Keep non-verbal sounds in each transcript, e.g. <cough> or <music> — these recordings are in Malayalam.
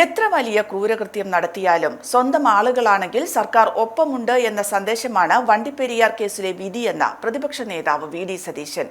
എത്ര വലിയ ക്രൂരകൃത്യം നടത്തിയാലും സ്വന്തം ആളുകളാണെങ്കിൽ സർക്കാർ ഒപ്പമുണ്ട് എന്ന സന്ദേശമാണ് വണ്ടിപ്പെരിയാർ കേസിലെ വിധിയെന്ന പ്രതിപക്ഷ നേതാവ് വി ഡി സതീശൻ.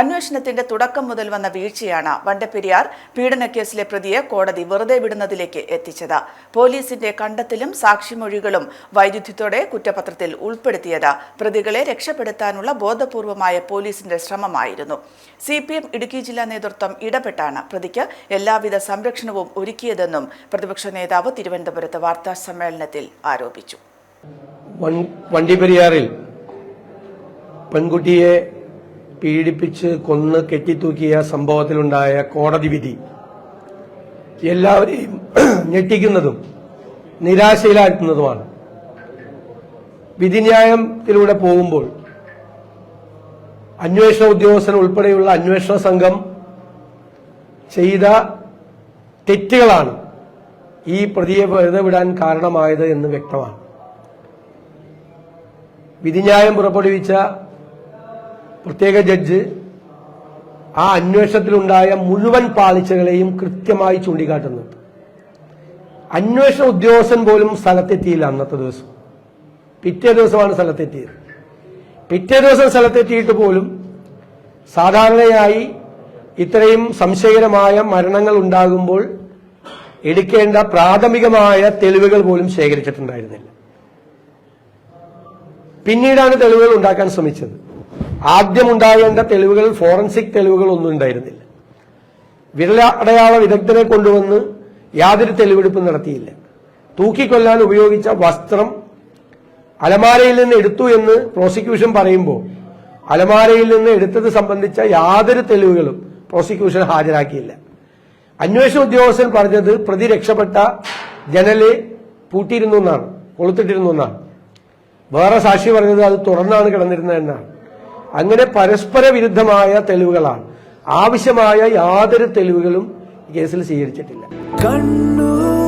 അന്വേഷണത്തിന്റെ തുടക്കം മുതൽ വന്ന വീഴ്ചയാണ് വണ്ടപ്പെരിയാർ പീഡനക്കേസിലെ പ്രതിയെ കോടതി വെറുതെ വിടുന്നതിലേക്ക് എത്തിച്ചത്. പോലീസിന്റെ കണ്ടെത്തലും സാക്ഷിമൊഴികളും വൈരുദ്ധ്യത്തോടെ കുറ്റപത്രത്തിൽ ഉൾപ്പെടുത്തിയത് പ്രതികളെ രക്ഷപ്പെടുത്താനുള്ള ബോധപൂർവമായ പോലീസിന്റെ ശ്രമമായിരുന്നു. സി ഇടുക്കി ജില്ലാ നേതൃത്വം ഇടപെട്ടാണ് പ്രതിക്ക് എല്ലാവിധ സംരക്ഷണവും ഒരുക്കിയതെന്നും പ്രതിപക്ഷ നേതാവ് തിരുവനന്തപുരത്ത് വാർത്താ സമ്മേളനത്തിൽ ആരോപിച്ചു. വണ്ടിപ്പെരിയാറിൽ പെൺകുട്ടിയെ പീഡിപ്പിച്ച് കൊന്ന് കെട്ടിത്തൂക്കിയ സംഭവത്തിലുണ്ടായ കോടതി വിധി. എല്ലാവരെയും <clears throat> ഞെട്ടിക്കുന്നതും നിരാശയിലാക്കുന്നതുമാണ് വിധിന്യായത്തിലൂടെ പോകുമ്പോൾ അന്വേഷണ ഉദ്യോഗസ്ഥൻ ഉൾപ്പെടെയുള്ള അന്വേഷണ സംഘം ചെയ്ത തെറ്റുകളാണ് ഈ പ്രതിയെ വെറുതെ വിടാൻ കാരണമായത് എന്ന് വ്യക്തമാണ്. വിധിന്യായം പുറപ്പെടുവിച്ച പ്രത്യേക ജഡ്ജ് ആ അന്വേഷണത്തിലുണ്ടായ മുഴുവൻ പാളിച്ചകളെയും കൃത്യമായി ചൂണ്ടിക്കാട്ടുന്നുണ്ട് അന്വേഷണ ഉദ്യോഗസ്ഥൻ പോലും സ്ഥലത്തെത്തിയില്ല അന്നത്തെ ദിവസം. പിറ്റേ ദിവസമാണ് സ്ഥലത്തെത്തിയത്. പിറ്റേ ദിവസം സ്ഥലത്തെത്തിയിട്ട് പോലും സാധാരണയായി ഇത്രയും സംശയകരമായ മരണങ്ങൾ ഉണ്ടാകുമ്പോൾ എടുക്കേണ്ട പ്രാഥമികമായ തെളിവുകൾ പോലും ശേഖരിച്ചിട്ടുണ്ടായിരുന്നില്ല. പിന്നീടാണ് തെളിവുകൾ ഉണ്ടാക്കാൻ ശ്രമിച്ചത്. ആദ്യം ഉണ്ടാകേണ്ട തെളിവുകൾ ഫോറൻസിക് തെളിവുകൾ ഒന്നും ഉണ്ടായിരുന്നില്ല. വിരലടയാള വിദഗ്ധനെ കൊണ്ടുവന്ന് യാതൊരു തെളിവെടുപ്പും നടത്തിയില്ല. തൂക്കിക്കൊല്ലാൻ ഉപയോഗിച്ച വസ്ത്രം അലമാരയിൽ നിന്ന് എടുത്തു എന്ന് പ്രോസിക്യൂഷൻ പറയുമ്പോൾ അലമാരയിൽ നിന്ന് എടുത്തത് സംബന്ധിച്ച യാതൊരു തെളിവുകളും പ്രോസിക്യൂഷൻ ഹാജരാക്കിയില്ല. അന്വേഷണ ഉദ്യോഗസ്ഥൻ പറഞ്ഞത് പ്രതി രക്ഷപ്പെട്ട ജനൽ പൂട്ടിയിരുന്നു എന്നാണ് കൊളുത്തിട്ടിരുന്നു എന്നാണ്. വേറെ സാക്ഷി പറഞ്ഞത് അത് തുറന്നാണ് കിടന്നിരുന്നത് എന്നാണ്. അങ്ങനെ പരസ്പര വിരുദ്ധമായ തെളിവുകളാണ്. ആവശ്യമായ യാതൊരു തെളിവുകളും കേസിൽ സ്വീകരിച്ചിട്ടില്ല. കണ്ണൂർ